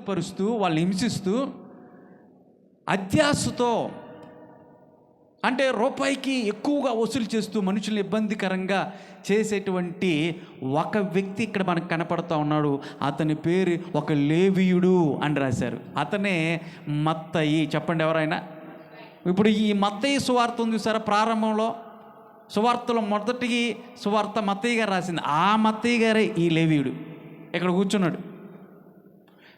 పరుస్తూ వాళ్ళు హింసిస్తూ అత్యాశతో అంటే రూపాయికి ఎక్కువగా వసూలు చేస్తూ మనుషులు ఇబ్బందికరంగా చేసేటువంటి ఒక వ్యక్తి ఇక్కడ మనకు కనపడతా ఉన్నాడు. అతని పేరు ఒక లేవియుడు అని రాశారు. అతనే మత్తయి. చెప్పండి ఎవరైనా? ఇప్పుడు ఈ మత్తయి సువార్త ఉంది సార్ ప్రారంభంలో? సువార్తలో మొదటి సువార్త మత్తయ్య గారు రాసింది. ఆ మత్తయ్య గారే ఈ లేవీయుడు. ఇక్కడ కూర్చున్నాడు.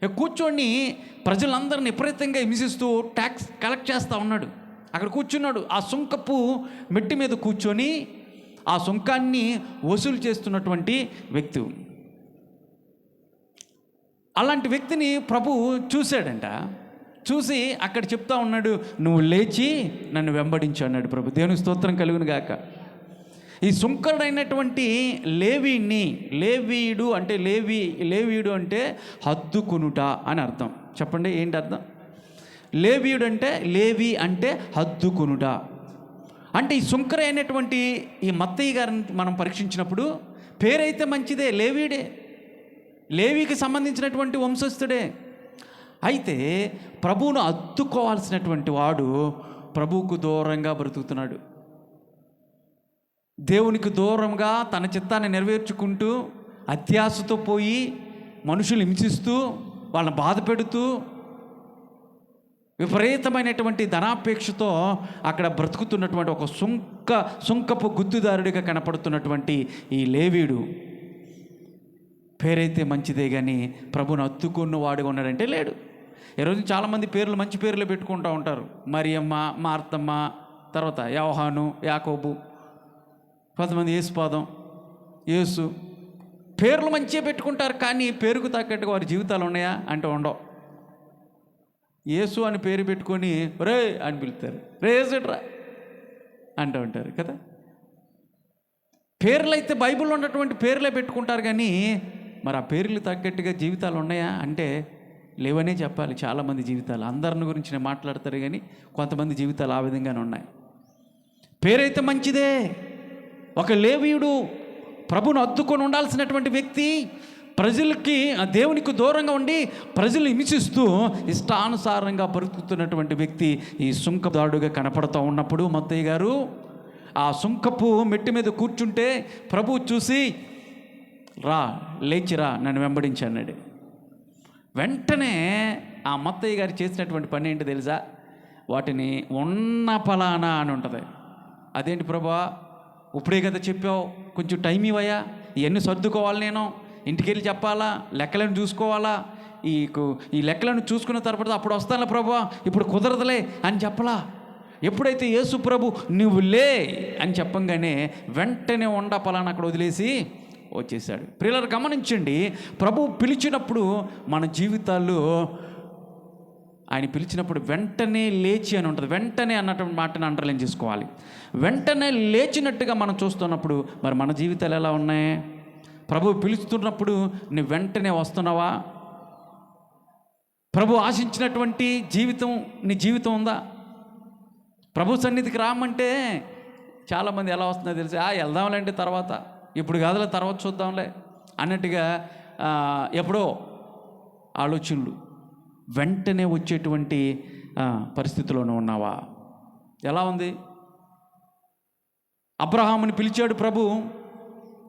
కూర్చొని ప్రజలందరిని విపరీతంగా హింసిస్తూ ట్యాక్స్ కలెక్ట్ చేస్తూ ఉన్నాడు. అక్కడ కూర్చున్నాడు. ఆ సుంకపు మెట్టి మీద కూర్చొని ఆ సుంకాన్ని వసూలు చేస్తున్నటువంటి వ్యక్తి. అలాంటి వ్యక్తిని ప్రభు చూశాడంట. చూసి అక్కడ చెప్తా ఉన్నాడు నువ్వు లేచి నన్ను వెంబడించు అన్నాడు ప్రభు. దేవుని స్తోత్రం కలుగును గాక. ఈ సుంకరుడైనటువంటి లేవీని లేవీయుడు అంటే లేవి లేవీయుడు అంటే హద్దుకునుట అని అర్థం. చెప్పండి ఏంటి అర్థం? లేవీయుడు అంటే లేవి అంటే హద్దుకునుట. అంటే ఈ సుంకర అయినటువంటి ఈ మత్తయ్య గారిని మనం పరీక్షించినప్పుడు పేరైతే మంచిదే లేవీడే. లేవికి సంబంధించినటువంటి వంశస్థుడే. అయితే ప్రభువును అద్దుకోవాల్సినటువంటి వాడు ప్రభువుకు దూరంగా బ్రతుకుతున్నాడు. దేవునికి దూరంగా తన చిత్తాన్ని నెరవేర్చుకుంటూ అత్యాశతో పోయి మనుషులు హింసిస్తూ వాళ్ళని బాధ పెడుతూ విపరీతమైనటువంటి ధనాపేక్షతో అక్కడ బ్రతుకుతున్నటువంటి ఒక సుంక సుంకపు గుత్తుదారుడిగా కనపడుతున్నటువంటి ఈ లేవీడు. పేరైతే మంచిదే కానీ ప్రభుని అత్తుకున్న వాడుగా ఉన్నాడంటే లేడు. ఈరోజు చాలామంది పేర్లు మంచి పేర్లు పెట్టుకుంటూ ఉంటారు. మరియమ్మ మార్తమ్మ తర్వాత యోహాను యాకోబు. కొంతమంది యేసుపాదం యేసు పేర్లు మంచిగా పెట్టుకుంటారు కానీ పేరుకు తగ్గట్టుగా వారి జీవితాలు ఉన్నాయా అంటే ఉండవు. యేసు అని పేరు పెట్టుకొని రే అని పిలుస్తారు. రే ఏసుట్రా అంటూ ఉంటారు కదా. పేర్లు అయితే బైబిల్లో ఉన్నటువంటి పేర్లే పెట్టుకుంటారు కానీ మరి ఆ పేర్లు తగ్గట్టుగా జీవితాలు ఉన్నాయా అంటే లేవనే చెప్పాలి. చాలామంది జీవితాలు అందరిని గురించి మాట్లాడతారు కానీ కొంతమంది జీవితాలు ఆ విధంగానే ఉన్నాయి. పేరైతే మంచిదే. ఒక లేవీయుడు ప్రభును అద్దుకొని ఉండాల్సినటువంటి వ్యక్తి ప్రజలకి ఆ దేవునికి దూరంగా ఉండి ప్రజలు హింసిస్తూ ఇష్టానుసారంగా బ్రతుకుతున్నటువంటి వ్యక్తి ఈ సుంకదాడుగా కనపడుతూ ఉన్నప్పుడు మత్తయ్య గారు ఆ సుంకపు మెట్టి మీద కూర్చుంటే ప్రభు చూసి రా లేచిరా నన్ను వెంబడించి అన్నాడు. వెంటనే ఆ మత్తయ్య గారు చేసినటువంటి పని ఏంటి తెలుసా? వాటిని ఉన్న ఫలానా అని ఉంటుంది. అదేంటి ప్రభా? ఇప్పుడే కదా చెప్పావు కొంచెం టైం ఇవ్వయా ఇవన్నీ సర్దుకోవాలి నేను. ఇంటికెళ్ళి చెప్పాలా? లెక్కలను చూసుకోవాలా? ఈ కు- ఈ లెక్కలను చూసుకున్న తర్వాత అప్పుడు వస్తాను ప్రభా ఇప్పుడు కుదరదులే అని చెప్పలా? ఎప్పుడైతే యేసు ప్రభు నువ్వు లే అని చెప్పంగానే వెంటనే ఉండ పలానా అక్కడ వదిలేసి వచ్చేసాడు పిల్లలు గమనించండి ప్రభు పిలిచినప్పుడు మన జీవితాల్లో ఆయన పిలిచినప్పుడు వెంటనే లేచి అని ఉంటుంది. వెంటనే అన్నటువంటి మాటను అండర్లైన్ చేసుకోవాలి. వెంటనే లేచినట్టుగా మనం చూస్తున్నప్పుడు మరి మన జీవితాలు ఎలా ఉన్నాయి? ప్రభు పిలుస్తున్నప్పుడు నువ్వు వెంటనే వస్తున్నావా? ప్రభు ఆశించినటువంటి జీవితం నీ జీవితం ఉందా? ప్రభు సన్నిధికి రామంటే చాలామంది ఎలా వస్తుందో తెలిసి? ఆ వెళ్దాంలేండి తర్వాత. ఇప్పుడు కాదులే తర్వాత చూద్దాంలే అన్నట్టుగా ఎప్పుడో ఆలోచనలు వెంటనే వచ్చేటువంటి పరిస్థితిలోనూ ఉన్నావా? ఎలా ఉంది? అబ్రహాముని పిలిచాడు ప్రభు.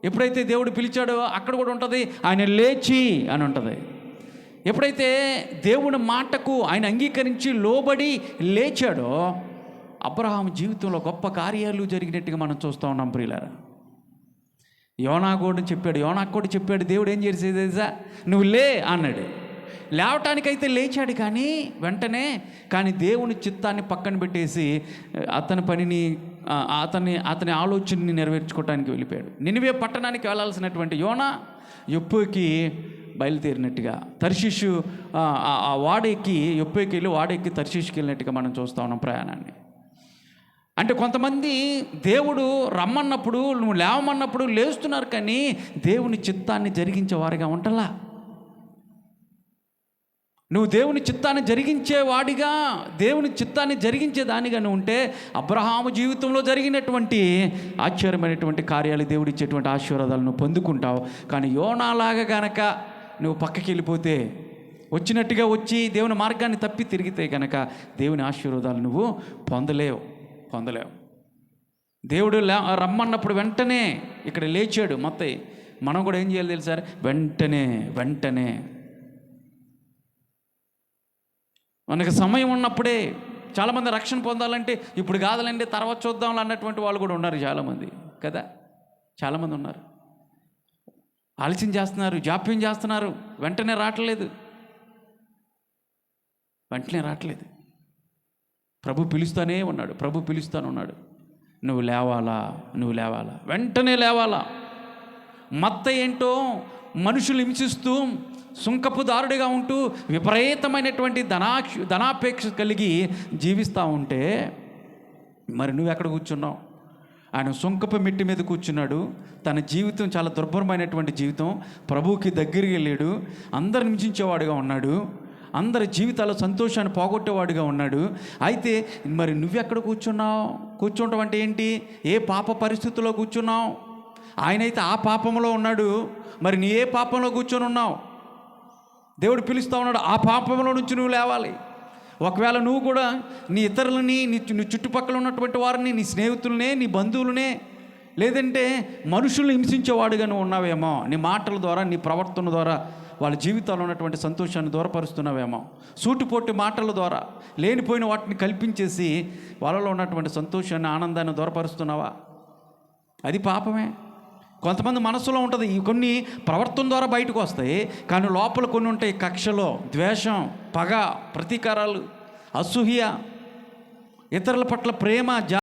ఎప్పుడైతే దేవుడు పిలిచాడో అక్కడ కూడా ఉంటుంది ఆయన లేచి అని ఉంటుంది. ఎప్పుడైతే దేవుని మాటకు ఆయన అంగీకరించి లోబడి లేచాడో అబ్రహాం జీవితంలో గొప్ప కార్యాలు జరిగినట్టుగా మనం చూస్తూ ఉన్నాం ప్రియులారా. యోనా కూడా చెప్పాడు యోనా కూడా చెప్పాడు దేవుడు ఏం చేసేది నువ్వు లే అన్నాడు. లేవటానికైతే లేచాడు కానీ వెంటనే కానీ దేవుని చిత్తాన్ని పక్కన పెట్టేసి అతని పనిని అతని అతని ఆలోచనని నెరవేర్చుకోవటానికి వెళ్ళిపోయాడు. నినివే పట్టణానికి వెళ్ళాల్సినటువంటి యోనా ఎప్పుకి బయలుదేరినట్టుగా తర్షిషు ఆ, వాడెక్కి ఎప్పుకి వెళ్ళి వాడెక్కి తర్షిషుకి వెళ్ళినట్టుగా మనం చూస్తూ ఉన్నాం ప్రయాణాన్ని. అంటే కొంతమంది దేవుడు రమ్మన్నప్పుడు నువ్వు లేవమన్నప్పుడు లేస్తున్నారు కానీ దేవుని చిత్తాన్ని జరిగించే వారిగా ఉంటలా. నువ్వు దేవుని చిత్తాన్ని జరిగించేవాడిగా దేవుని చిత్తాన్ని జరిగించే దానిగా నువ్వు ఉంటే అబ్రహాము జీవితంలో జరిగినటువంటి ఆశ్చర్యమైనటువంటి కార్యాలు దేవుడు ఇచ్చేటువంటి ఆశీర్వాదాలు నువ్వు పొందుకుంటావు. కానీ యోనాలాగా గనక నువ్వు పక్కకి వెళ్ళిపోతే వచ్చినట్టుగా వచ్చి దేవుని మార్గాన్ని తప్పి తిరిగితే కనుక దేవుని ఆశీర్వాదాలు నువ్వు పొందలేవు పొందలేవు. దేవుడు లే రమ్మన్నప్పుడు వెంటనే ఇక్కడ లేచాడు మొత్తం మనం కూడా ఏం చేయాలి తెలుసా? వెంటనే వెంటనే మనకు సమయం ఉన్నప్పుడే చాలామంది రక్షణ పొందాలంటే ఇప్పుడు కాదులండి తర్వాత చూద్దాం అన్నటువంటి వాళ్ళు కూడా ఉన్నారు చాలామంది కదా? చాలామంది ఉన్నారు. ఆలస్యం చేస్తున్నారు జాప్యం చేస్తున్నారు వెంటనే రావట్లేదు. వెంటనే రావట్లేదు. ప్రభు పిలుస్తానే ఉన్నాడు ప్రభు పిలుస్తానే ఉన్నాడు. నువ్వు లేవాలా? నువ్వు లేవాలా? వెంటనే లేవాలా? మత్త ఏంటో మనుషులు హింసిస్తూ సుంకపుదారుడిగా ఉంటూ విపరీతమైనటువంటి ధనాక్ష ధనాపేక్ష కలిగి జీవిస్తూ ఉంటే మరి నువ్వు ఎక్కడ కూర్చున్నావు? ఆయన సుంకపు మిట్టి మీద కూర్చున్నాడు. తన జీవితం చాలా దుర్భరమైనటువంటి జీవితం. ప్రభువుకి దగ్గరికి వెళ్ళాడు. అందరు నిమిషించేవాడుగా ఉన్నాడు. అందరి జీవితాల సంతోషాన్ని పోగొట్టేవాడుగా ఉన్నాడు. అయితే మరి నువ్వెక్కడ కూర్చున్నావు? కూర్చుంటావు అంటే ఏంటి? ఏ పాప పరిస్థితుల్లో కూర్చున్నావు? ఆయనైతే ఆ పాపంలో ఉన్నాడు. మరి నీ ఏ పాపంలో కూర్చొని ఉన్నావు? దేవుడు పిలుస్తూ ఉన్నాడు ఆ పాపంలో నుంచి నువ్వు లేవాలి. ఒకవేళ నువ్వు కూడా నీ ఇతరులని నీ నీ చుట్టుపక్కల ఉన్నటువంటి వారిని నీ స్నేహితులనే నీ బంధువులనే లేదంటే మనుషుల్ని హింసించేవాడుగా నువ్వు ఉన్నావేమో నీ మాటల ద్వారా నీ ప్రవర్తన ద్వారా వాళ్ళ జీవితాల్లో ఉన్నటువంటి సంతోషాన్ని దూరపరుస్తున్నావేమో సూటిపోటి మాటల ద్వారా లేనిపోయిన వాటిని కల్పించేసి వాళ్ళలో ఉన్నటువంటి సంతోషాన్ని ఆనందాన్ని దూరపరుస్తున్నావా? అది పాపమే. కొంతమంది మనసులో ఉంటుంది. కొన్ని ప్రవర్తన ద్వారా బయటకు వస్తాయి. కానీ లోపల కొన్ని ఉంటాయి. కక్షలో ద్వేషం పగ ప్రతీకారాలు అసూహ్య ఇతరుల పట్ల ప్రేమ జా